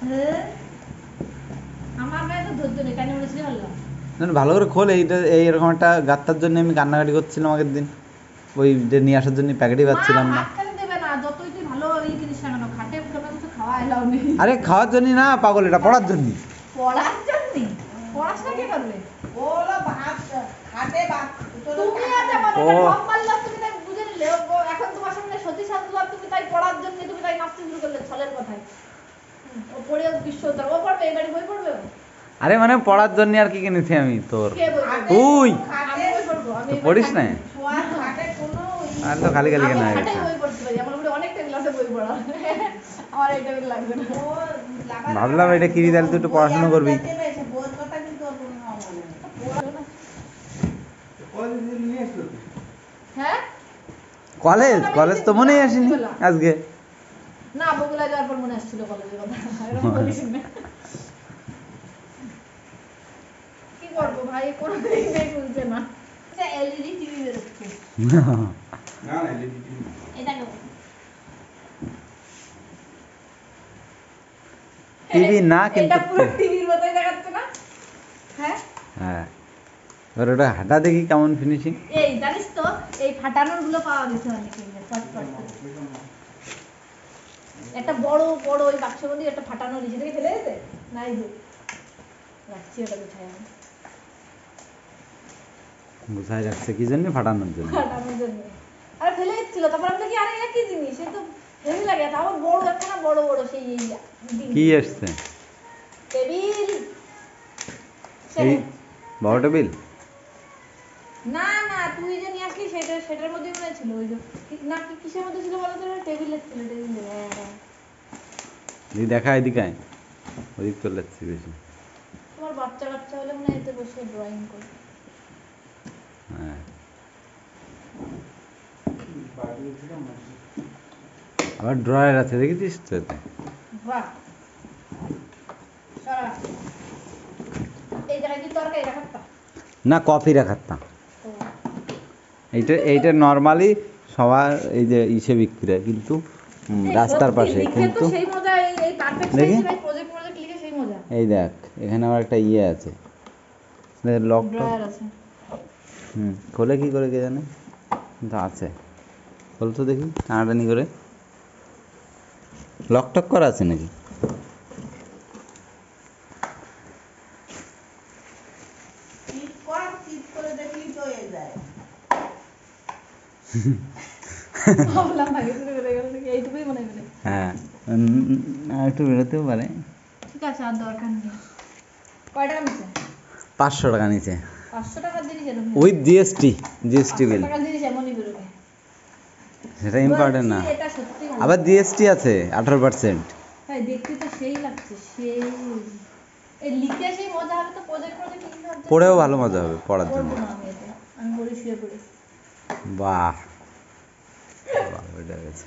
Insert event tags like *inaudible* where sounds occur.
ভালো না, না, ভালো করে খোল এইটা এই এরকম একটা গাত্তার জন্য আমি কান্নাকাটি করছিলাম আগের দিন। ওই যে নিয়ে আসার জন্য প্যাকেটই পাচ্ছিলাম না। আরে খাওয়ার জন্য না পাগল এটা পড়ার জন্য পড়ার জন্য পড়াশোনা কে করবে? ভাত খাটে ভাত তুমি তুমি তাই বুঝে নিলে। এখন তোমার সামনে সতী সাধু তুমি তাই পড়ার জন্য তুমি তাই নাচতে শুরু করলে ছলের কথায়। হুম, বিশ্ব ও পড়বে এই বই পড়বে আরে মানে পড়ার জন্য আর কি কিনেছি আমি তোর? তুই? পড়িস না? কোনো আর তো খালি খালি কেনা হয়ে ভাবলাম এটা কিরি তাহলে তুই একটু পড়াশোনা করবি। কোনো। হ্যাঁ? কলেজ? কলেজ তো মনেই আসেনি আজকে। না বগুলা যাওয়ার পর মনে আসছিল কলেজের কথা। এরকম বলিস না কি করব ভাই? কোনো খুলছে না। এলইডি টিভি বেরোচ্ছে এটা কেমন টিভি না কিন্তু এটা পুরো টিভির মতোই দেখাচ্ছে না? হ্যাঁ? হ্যাঁ। এবার ওটা হাঁটা দেখি কেমন ফিনিশিং এই জানিস তো এই ফাটানোরগুলো পাওয়া গেছে অনেকে। ফট ফট করে। একটা বড় বড় ওই বাক্সের মধ্যে একটা ফাটানো নিচে থেকে ফেলে গেছে নাই যে রাখছি ওটা কোথায় আমি গুছাই রাখছে কি জন্য? ফাটানোর জন্য। ফাটানোর জন্য। আরে ফেলে এসেছিল তারপর আমি দেখি আরে একই জিনিস সে তো হেভি লাগে তাও বড় একটা না বড় বড় সেই এই কি এসছে টেবিল। এই বড় টেবিল? না না তুই যে নিয়ে আসলি সেটা সেটার মধ্যে মনে হয় ছিল ওই যে না কি কিসের মধ্যে ছিল বলো তো টেবিলের ছিল টেবিল এই দেখা এদিকে আয়। ওদিক চলে যাচ্ছি বেশি। তোমার বাচ্চা কাচ্চা হলে মনে এতে বসে ড্রয়িং করবে হ্যাঁ। আবার ড্রয়ার আছে দেখেছিস তো এতে? বাহ। না কফি রাখাতাম এইটা এইটা নর্মালি সবার এই যে ইসে বিক্রি হয় কিন্তু রাস্তার পাশে কিন্তু এই পারফেক্ট দেখি। ভাই প্রজেক্ট প্রজেক্ট লিখে সেই মজা। এই দেখ এখানে আমার একটা ইয়ে আছে। লক ড্রয়ার আছে। হুম খোলে কি করে কে জানে কিন্তু আছে। খোল তো দেখি টানাটানি করে। লক টক করা আছে নাকি? হয়ে যায়। *laughs* ভাবলাম ভাগে শুরু গেল এইটুকুই মনে করে হ্যাঁ। উম, আর একটু বেরোতেও পারে। ঠিক আছে আর দরকার নেই। কয় টাকা পাঁচশো টাকা নিচে পাঁচশো জিনিস এরকম উইথ জিএসটি জিএসটি বিল। সেটা ইম্পর্টেন্ট না। এটা। আবার জিএসটি আছে আঠারো পার্সেন্ট হ্যাঁ দেখতে তো সেই লাগছে সেই। পড়েও ভালো মজা হবে পড়ার জন্য। বাহ। বাহ ওইটা গেছে